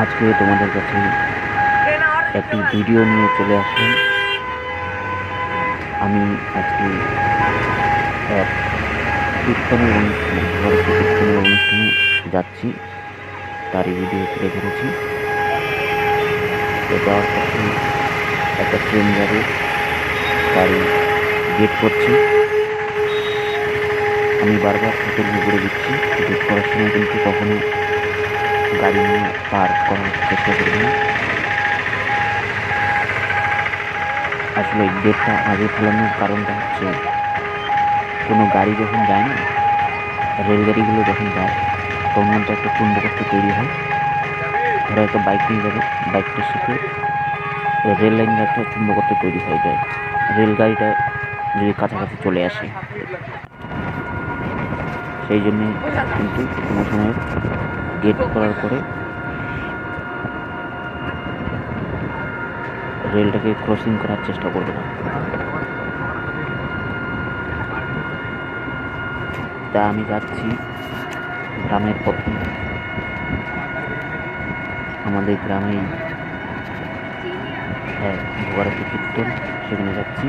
আজকে তোমাদের কাছে একটি ভিডিও নিয়ে চলে আসলাম। আমি আজকে এক কীর্তনের অনুষ্ঠানে ঘরে কীর্তনের অনুষ্ঠানে যাচ্ছি। তারই ভিডিও তুলে ধরেছি। তো যাওয়ার পথে একটা ট্রেন যাবে তারই গেট করছি। আমি বারবার সতর্ক করে দিচ্ছি গেট করার সময় কিন্তু কখনো গাড়ি নিয়ে পার করার চেষ্টা করবে আসলে গেটটা আগে ফেলানোর কারণটা হচ্ছে, কোনো গাড়ি যখন যায় না, রেলগাড়িগুলো যখন যায়, তখন কিন্তু একটা চুম্বকত্ব তৈরি হয়। ধরো একটা বাইক নিয়ে যাবে, বাইকটার সাথে রেল লাইনের একটা চুম্বকত্ব তৈরি হয়ে যায়। রেলগাড়িটা যদি কাছাকাছি চলে আসে, সেই জন্যে কিন্তু কোনো সময় গেট করার পরে রেলটাকে ক্রসিং করার চেষ্টা করবে না। তা আমি যাচ্ছি গ্রামের প্রথম আমাদের গ্রামেই হ্যাঁ কীর্তন সেখানে যাচ্ছি।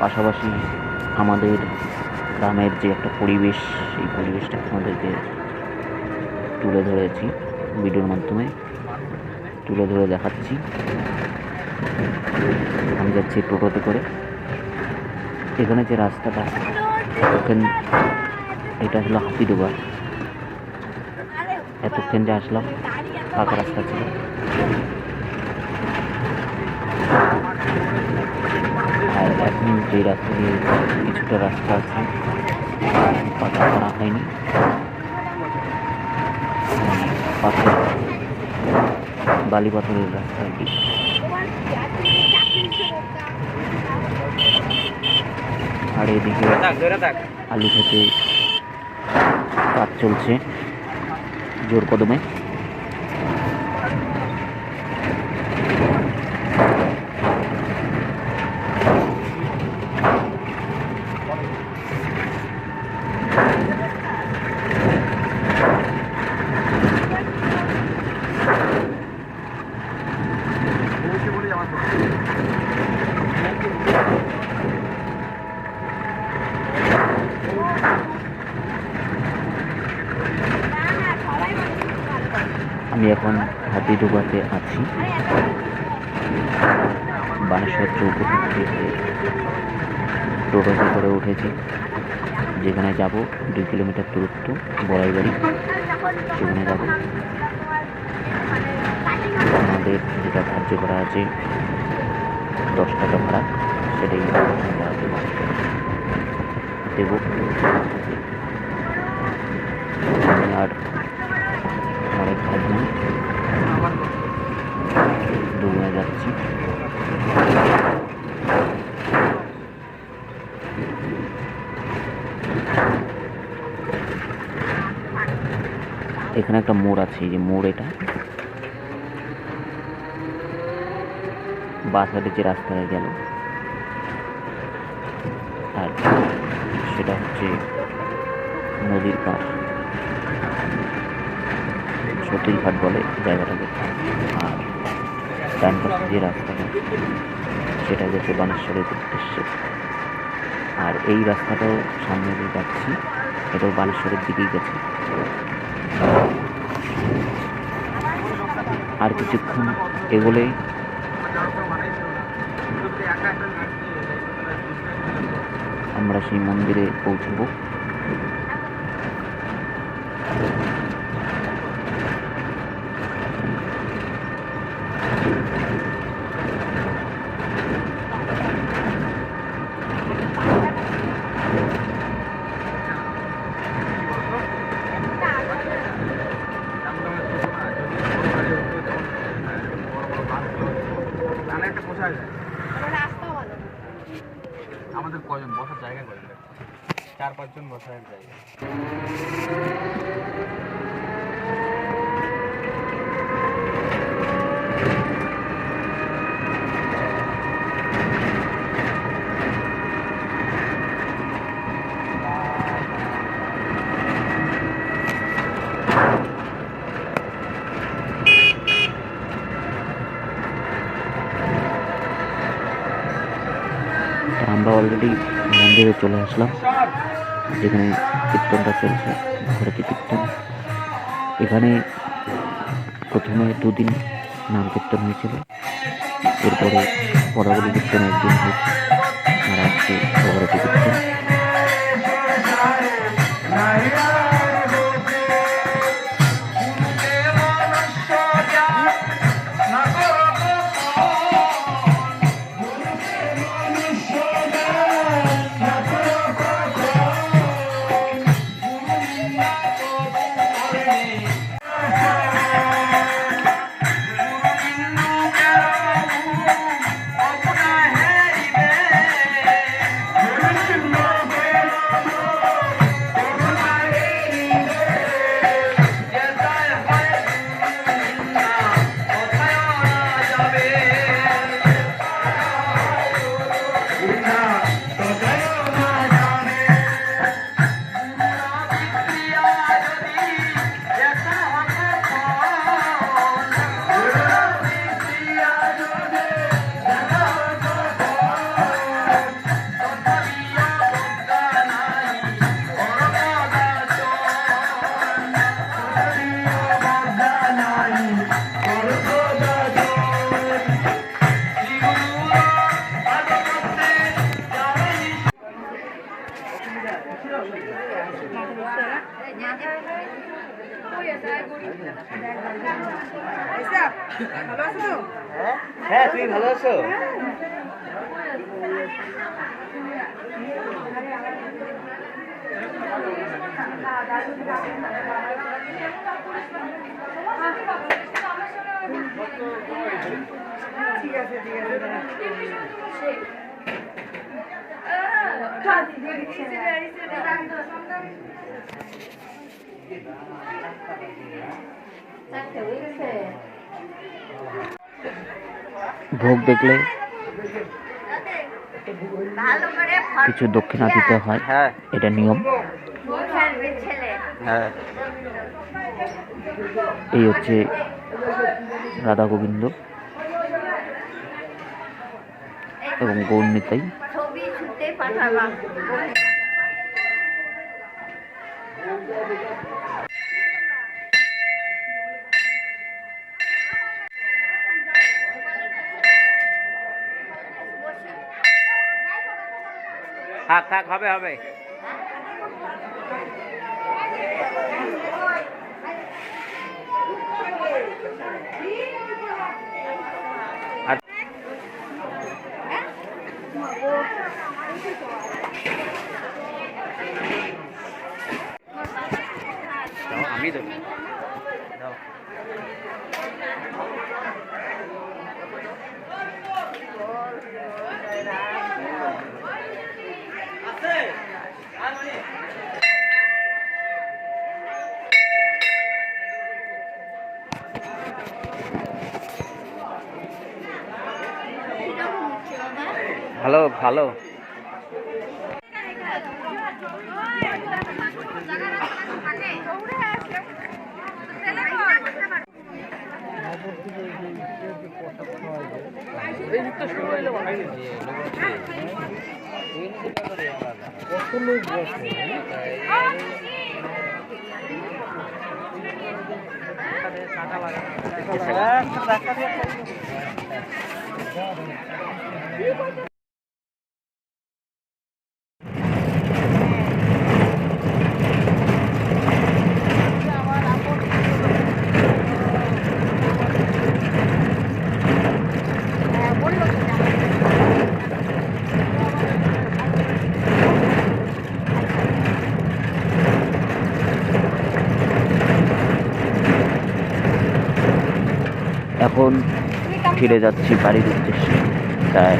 পাশাপাশি আমাদের গ্রামের যে একটা পরিবেশ সেই পরিবেশটা আমাদেরকে তুলে ধরেছি, ভিডিওর মাধ্যমে তুলে ধরে দেখাচ্ছি। আমি যাচ্ছি টোটোতে করে। এখানে যে রাস্তাটা, এতক্ষণ এটা হলো হাতিডোবা। এতক্ষণ যে আসলাম পাকা রাস্তা ছিল। এখন যে রাস্তা কিছুটা রাস্তা আছে পাকা করা হয়নি। পাথর বালি পাথরের রাস্তা আর কি। আর এদিকে আলু খেতে কাজ চলছে জোর কদমে আমি এখন হাতিডোবাতে আছি। বানেশ্বর চৌপতি থেকে টোটোতে করে উঠেছি। যেখানে যাব, দুই কিলোমিটার দূরত্ব বড়াই বাড়ি সেখানে যাব। আমাদের যেটা ধার্য করা আছে, দশ টাকা ভাড়া, সেটাই দেব। আর আমার এক ভাগ্নে দুজনে যাচ্ছি এখানে একটা মোড় আছে, এই যে মোড় এটা। বাস হাটে যে রাস্তায় গেল, আর সেটা হচ্ছে নদীর পাড়। সতীরঘাট বলে জায়গাটাকে আর ডান পাশে যে রাস্তাটা, সেটা গেছে বানেশ্বরের উদ্দেশ্যে। আর এই রাস্তাটাও সামনে দিয়ে যাচ্ছি, এটাও বানেশ্বরের দিকেই গেছে। আর কিছুক্ষণ এগোলে আমরা সেই মন্দিরে পৌঁছবো। पचपन मसाइल चाहिए আমরা অলরেডি মন্দিরে চলে আসলাম যেখানে কীর্তনটা চলছে ভারতী কীর্তন। এখানে প্রথমে দুদিন নাম কীর্তন হয়েছিল। এরপরে পদাবলী কীর্তন একদিন হয়েছে। আর আজকে ভগবতী কীর্তন। হ্যাঁ তুমি ভালো আছো? ভোগ দেখলে কিছু দক্ষিণা দিতে হয় হ্যাঁ। এটা নিয়ম। হ্যাঁ। এই হচ্ছে রাধা গোবিন্দ এবং গৌর নিতাই। পাঠাবা থাক থাক হবে হবে। ভালো। ভালো এখন ফিরে যাচ্ছি বাড়ির উদ্দেশ্যে, তাই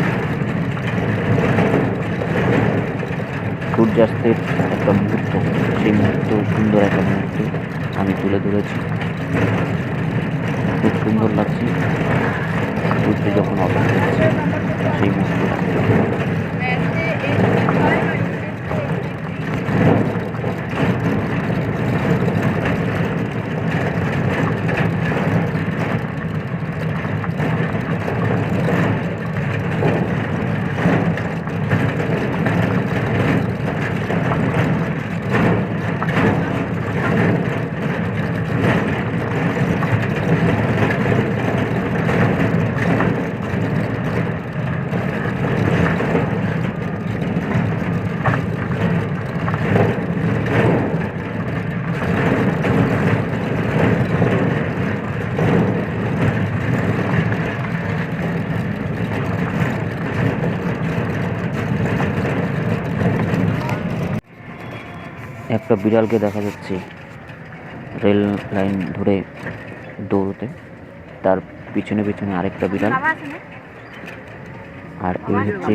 সূর্যাস্তের একটা মুহূর্ত, সেই মুহূর্ত, সুন্দর একটা মুহূর্ত আমি তুলে ধরেছি। খুব সুন্দর লাগছে। একটা বিড়ালকে দেখা যাচ্ছে। রেল লাইন ধরে দৌড়তে। তার পিছনে পিছনে আরেকটা বিড়াল। আর এই হচ্ছে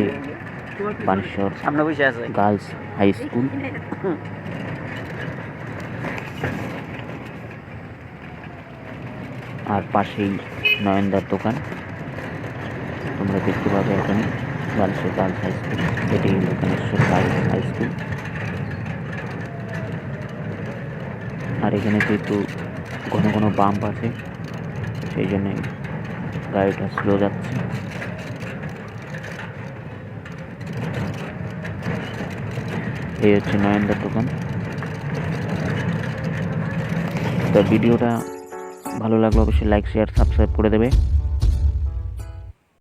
বানেশ্বর সামনে বসে আছে। Girls high school. আর পাশেই নয়নদার দোকান। তোমরা দেখতে পাবে এখানে বানেশ্বর গার্লস হাই স্কুল। এটি দোকানেশ্বর গার্লস হাই স্কুল। আর এখানে যেহেতু ঘন ঘন বাম্প আছে, সেই জন্য গাড়িটা স্লো যাচ্ছে। এই হচ্ছে নয়নদার দোকান। তো ভিডিওটা ভালো লাগলে অবশ্যই লাইক শেয়ার সাবস্ক্রাইব করে দেবে।